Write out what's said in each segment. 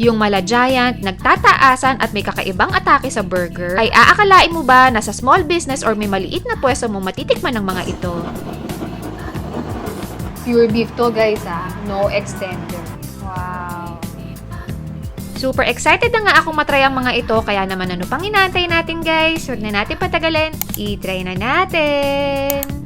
Yung mala giant, nagtataasan at may kakaibang atake sa burger, ay aakalain mo ba na sa small business or may maliit na pwesto mo matitikman ng mga ito? Pure beef to guys ah. No extender. Wow. Super excited na nga akong matry ang mga ito, kaya naman ano pang inaantay natin guys? Huwag na natin patagalin, i-try na natin!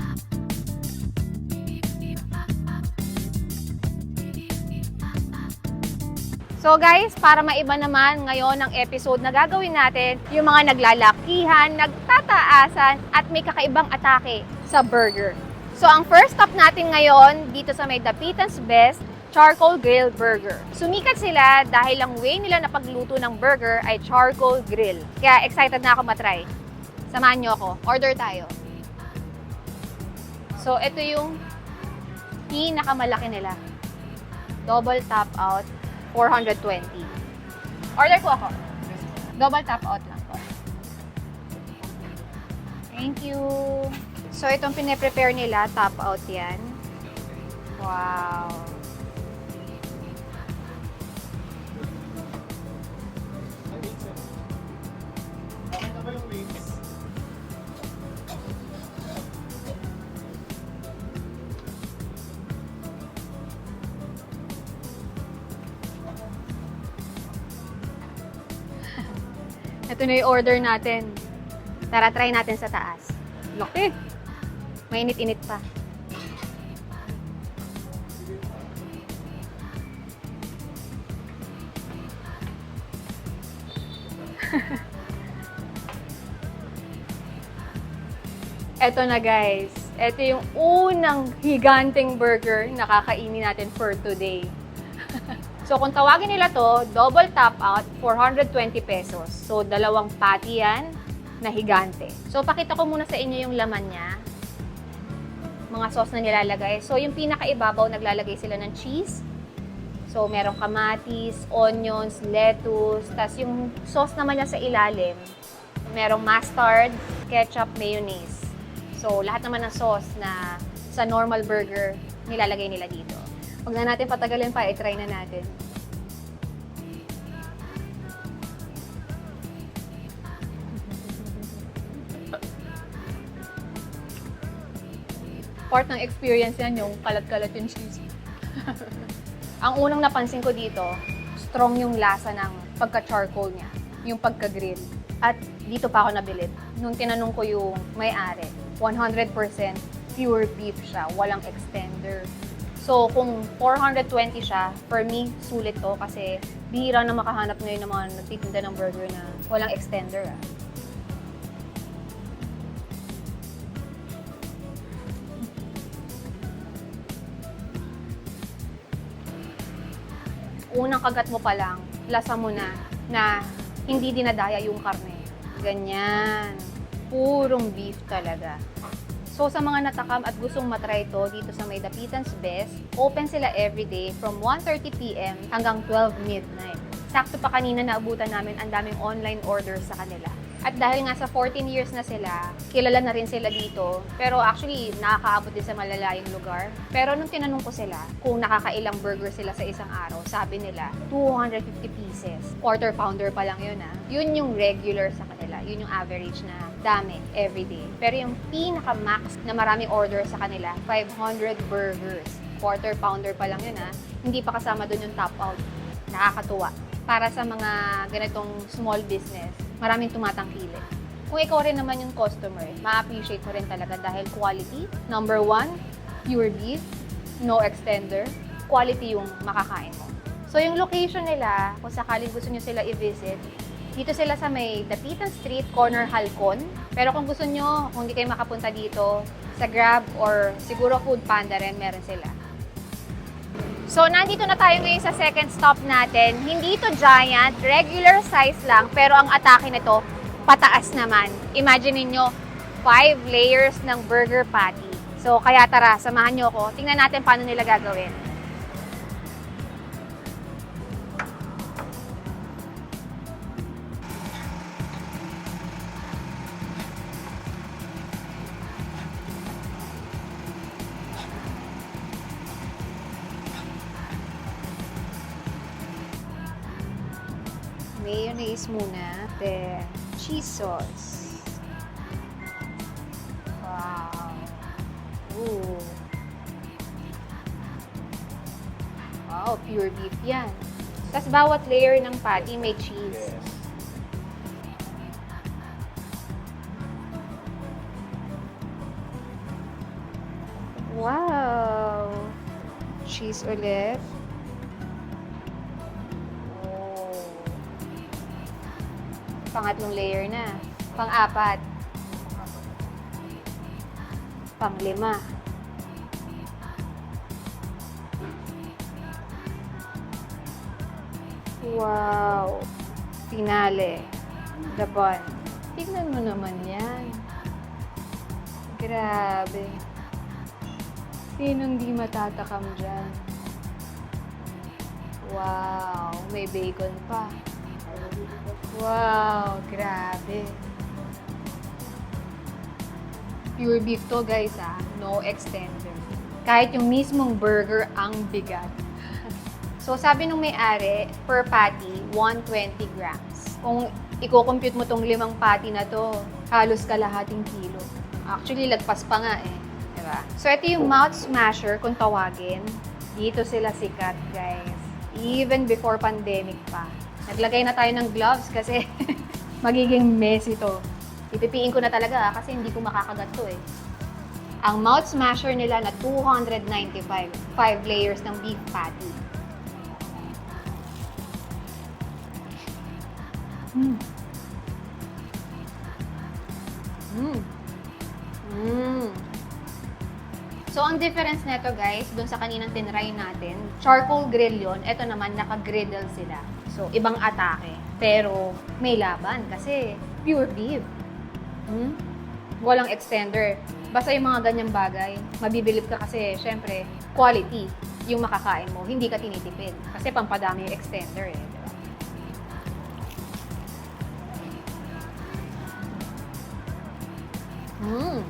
So guys, para maiba naman ngayon ang episode na gagawin natin, yung mga naglalakihan, nagtataasan, at may kakaibang atake sa burger. So ang first stop natin ngayon dito sa may Dapitan's Best Charcoal Grill Burger. Sumikat sila dahil ang way nila na pagluto ng burger ay charcoal grill. Kaya excited na ako matry. Samahan niyo ako. Order tayo. So ito yung pinakamalaki nila. Double top out 420. Order ko ako. Double tap out lang po. Thank you. So, itong pine-prepare nila, tap out yan. Wow. Ito na yung order natin. Tara, try natin sa taas. Laki. Mainit-init pa. Ito na guys. Ito yung unang higanteng burger na kakainin natin for today. So, kung tawagin nila to, double top out, 420 pesos. So, dalawang patty yan na higante. So, pakita ko muna sa inyo yung laman niya. Mga sauce na nilalagay. So, yung pinakaibabaw, naglalagay sila ng cheese. So, merong kamatis, onions, lettuce. Tapos, yung sauce naman niya sa ilalim, merong mustard, ketchup, mayonnaise. So, lahat naman ng sauce na sa normal burger, nilalagay nila dito. Huwag na natin patagalin pa, i-try na natin. Part ng experience yan yung kalat-kalat yung cheese. Ang unang napansin ko dito, strong yung lasa ng pagka-charcoal niya, yung pagka-grill. At dito pa ako nabilib. Nung tinanong ko yung may-ari, 100% pure beef siya, walang extender. So, kung 420 siya, for me, sulit to kasi bihira na makahanap ngayon ng mga nagtitinda ng burger na walang extender. Ah. Unang kagat mo pa lang, lasa mo na na hindi dinadaya yung karne. Ganyan. Purong beef talaga. So sa mga natakam at gustong matry ito dito sa may Dapitan's Best, open sila everyday from 1.30pm hanggang 12 midnight. Sakto pa kanina naabutan namin ang daming online orders sa kanila. At dahil nga sa 14 years na sila, kilala na rin sila dito. Pero actually, nakakaabot din sa malalayong lugar. Pero nung tinanong ko sila kung nakakailang burger sila sa isang araw, sabi nila, 250 pieces. Quarter pounder pa lang yun ah. Yun yung regular sa kanila. Yun yung average na dami everyday. Pero yung pinaka-max na maraming order sa kanila, 500 burgers. Quarter pounder pa lang yun ah. Hindi pa kasama dun yung top out. Nakakatuwa. Para sa mga ganitong small business, maraming tumatangkilik. Kung ikaw rin naman yung customer, ma-appreciate mo rin talaga dahil quality, number one, pure beef, no extender, quality yung makakain mo. So yung location nila, kung sakaling gusto nyo sila i-visit, dito sila sa may Dapitan Street, corner Halcon. Pero kung gusto nyo, kung hindi kayo makapunta dito, sa Grab or siguro Food Panda rin, meron sila. So, nandito na tayo ngayon sa second stop natin. Hindi ito giant, regular size lang, pero ang atake nito, pataas naman. Imagine niyo 5 layers ng burger patty. So, kaya tara, samahan niyo ako. Tingnan natin paano nila gagawin. Mayonnaise muna. Then, cheese sauce. Wow. Ooh. Wow, pure beef yan. Tapos bawat layer ng patty may cheese. Yes. Wow! Cheese ulit. Pangatlong layer na. Pang-apat. Pang-lima. Wow! Finale. The bun. Tignan mo naman yan. Grabe. Sinong di matatakam dyan? Wow, may bacon pa. Wow, grabe. Pure beef to guys ah, no extender. Kahit yung mismong burger ang bigat. so sabi nung may-ari, per patty, 120 grams. Kung i-compute mo tong limang patty na to, halos kalahating kilo. Actually, lagpas pa nga eh. Diba? So, ito yung mouth smasher kung tawagin. Dito sila sikat, guys. Even before pandemic pa. Naglagay na tayo ng gloves kasi magiging messy to. Ipipiin ko na talaga ah, kasi hindi ko makakagat to eh. Ang mouth smasher nila na 295. 5 layers ng beef patty. Mm. Mm. Mm. So, ang difference nito guys, dun sa kaninang tinry natin, charcoal grill yon. Ito naman, naka-griddle sila. So, ibang atake. Pero, may laban kasi pure beef. Hmm? Walang extender. Basta yung mga ganyang bagay, mabibilib ka kasi, syempre, quality yung makakain mo. Hindi ka tinitipid. Kasi pampadami yung extender eh. di ba? Hmm.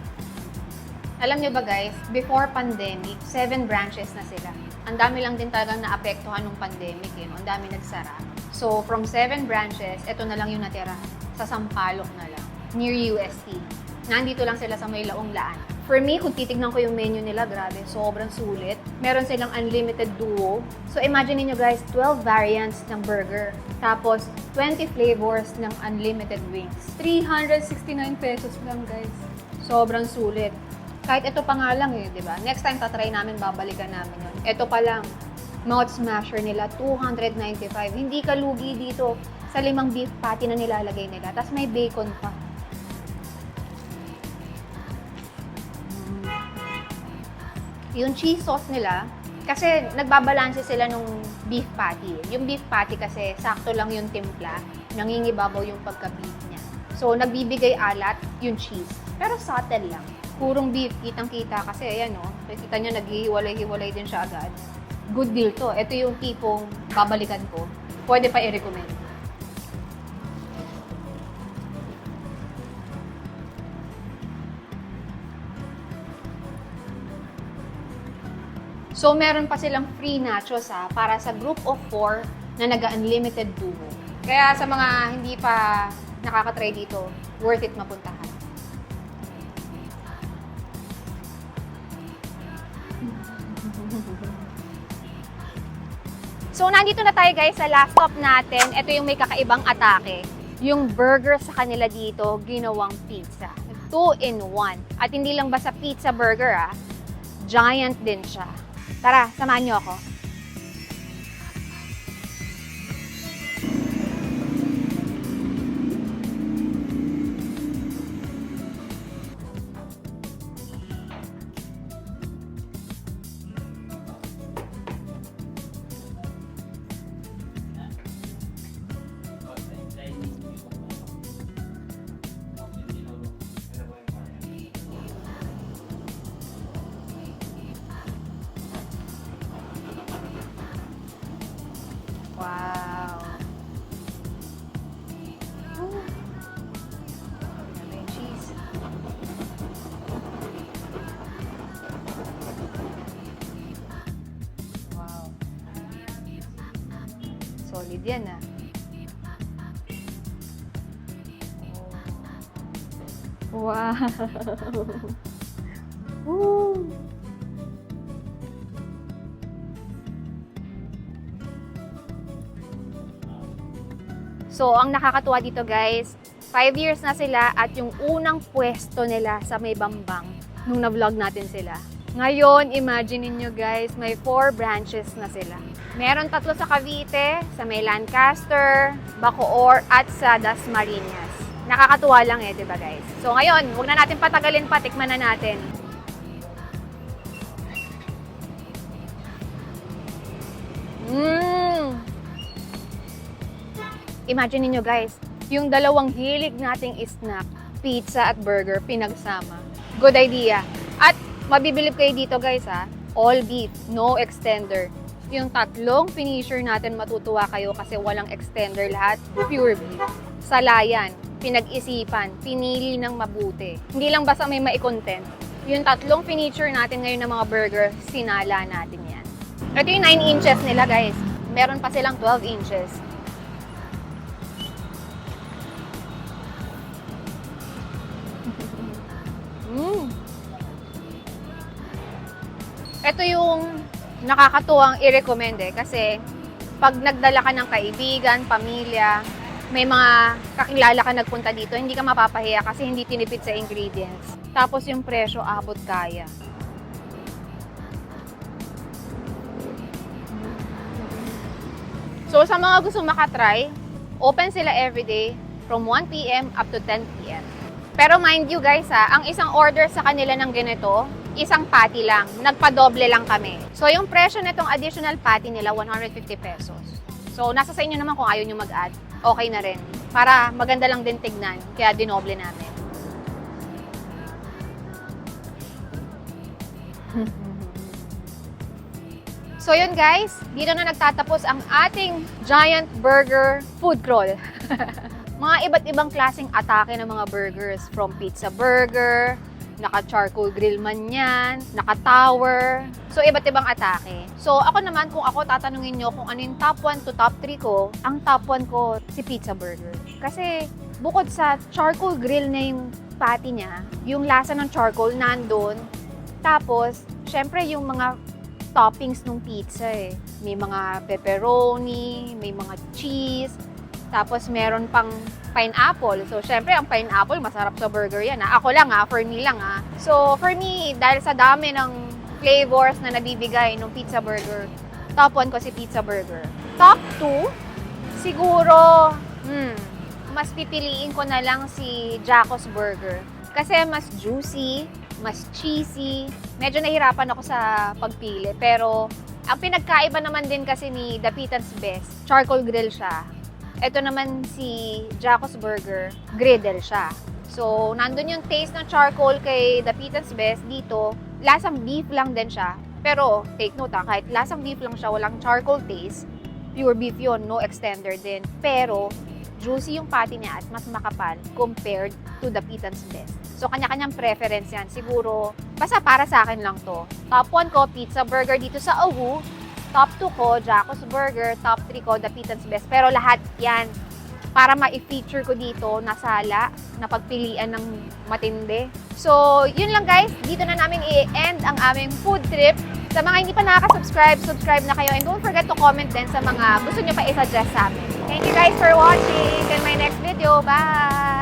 Alam niyo ba guys, before pandemic, seven branches na sila. Ang dami lang din talagang naapektuhan ng pandemic, eh, ang dami nagsara. So, from seven branches, ito na lang yung natira. Sa Sampaloc na lang, near UST. Nandito lang sila sa may laong laan. For me, kung titignan ko yung menu nila, grabe, sobrang sulit. Meron silang unlimited duo. So, imagine niyo guys, 12 variants ng burger. Tapos, 20 flavors ng unlimited wings. 369 pesos lang guys. Sobrang sulit. Kahit ito pa nga lang eh, di ba? Next time tatry namin, babalikan namin yun. Ito pa lang, mouth smasher nila, 295. Hindi ka lugi dito sa limang beef patty na nilalagay nila. Tapos may bacon pa. Yung cheese sauce nila, kasi nagbabalanse sila nung beef patty. Yung beef patty kasi sakto lang yung timpla, nangingibabaw yung pagka-beef niya. So, nagbibigay alat yung cheese. Pero subtle lang. Purong beef, kitang-kita kasi ayan o. Kita nyo, naghihiwalay-hiwalay din siya agad. Good deal to. Ito yung tipong babalikan ko. Pwede pa i-recommend. So, meron pa silang free nachos ha, para sa group of four na nag-unlimited duo. Kaya sa mga hindi pa nakakatry dito, worth it mapuntahan. So, nandito na tayo guys sa last stop natin. Ito yung may kakaibang atake. Yung burger sa kanila dito, ginawang pizza. Two in one. At hindi lang basta pizza burger ah. Giant din siya. Tara, samahan niyo ako. Solid yan ah. Wow! Woo! So, ang nakakatuwa dito guys, 5 years na sila at yung unang pwesto nila sa may bambang nung na-vlog natin sila. Ngayon, imagine niyo guys, may 4 branches na sila. Meron tatlo sa Cavite, sa may Lancaster, Bacoor, at sa Dasmariñas. Nakakatuwa lang eh, di ba guys? So ngayon, huwag na natin patagalin pa, tikman na natin. Mmm! Imagine niyo guys, yung dalawang hilig nating snack, pizza at burger, pinagsama. Good idea. At mabibilib kayo dito guys ha, all beef, no extender. Yung tatlong finisher natin matutuwa kayo kasi walang extender lahat, pure beef. Salayan, pinag-isipan, pinili ng mabuti. Hindi lang basta may mai-content. Yung tatlong finisher natin ngayon ng mga burger, sinala natin yan. Ito yung 9 inches nila guys. Meron pa silang 12 inches. Mm. Ito yung nakakatuwang i-recommend eh. Kasi pag nagdala ka ng kaibigan, pamilya, may mga kakilala ka nagpunta dito, hindi ka mapapahiya kasi hindi tinipid sa ingredients. Tapos yung presyo, abot kaya. So sa mga gusto makatry, open sila everyday from 1 p.m. up to 10 p.m. Pero mind you guys ha, ang isang order sa kanila ng ganito, isang patty lang. Nagpadoble lang kami. So yung presyo nitong additional patty nila, 150 pesos. So nasa sa inyo naman kung ayaw nyo mag-add, okay na rin. Para maganda lang din tignan, kaya dinoble namin. So yun guys, dito na nagtatapos ang ating giant burger food crawl. mga iba't ibang klaseng atake ng mga burgers. From pizza burger, naka-charcoal grill man yan, naka-tower. So, iba't ibang atake. So, ako naman, kung ako tatanungin nyo kung ano yung top 1 to top 3 ko, ang top 1 ko, si pizza burger. Kasi, bukod sa charcoal grill na yung patty niya, yung lasa ng charcoal nandun. Tapos, syempre yung mga toppings ng pizza eh. May mga pepperoni, may mga cheese, tapos meron pang pineapple. So, syempre, ang pineapple, masarap sa burger yan. Ha? Ako lang ha, for me lang ha. So, for me, dahil sa dami ng flavors na nabibigay ng pizza burger, top 1 ko si pizza burger. Top 2, siguro, hmm, mas pipiliin ko na lang si Jacos Burger. Kasi mas juicy, mas cheesy. Medyo nahirapan ako sa pagpili. Pero, ang pinagkaiba naman din kasi ni Dapitan's Best, charcoal grill siya. Ito naman si Jacos Burger, griddle siya. So, nandun yung taste ng charcoal kay Dapitan's Best. Dito, lasang beef lang din siya. Pero, take note ha, kahit lasang beef lang siya, walang charcoal taste, pure beef yun, no extender din. Pero, juicy yung patty niya at mas makapal compared to the Pitan's Best. So, kanya-kanyang preference yan. Siguro, basta para sa akin lang to. Top 1 ko, pizza burger dito sa Awu. Top 2 ko, Jacos Burger. Top 3 ko, the Pitan's Best. Pero lahat yan, para ma-feature ko dito, nasala, na pagpilian ng matindi. So, yun lang guys. Dito na namin i-end ang aming food trip. Sa mga hindi pa nakaka-subscribe, subscribe na kayo. And don't forget to comment din sa mga gusto nyo pa i-suggest sa amin. Thank you guys for watching. In my next video, bye!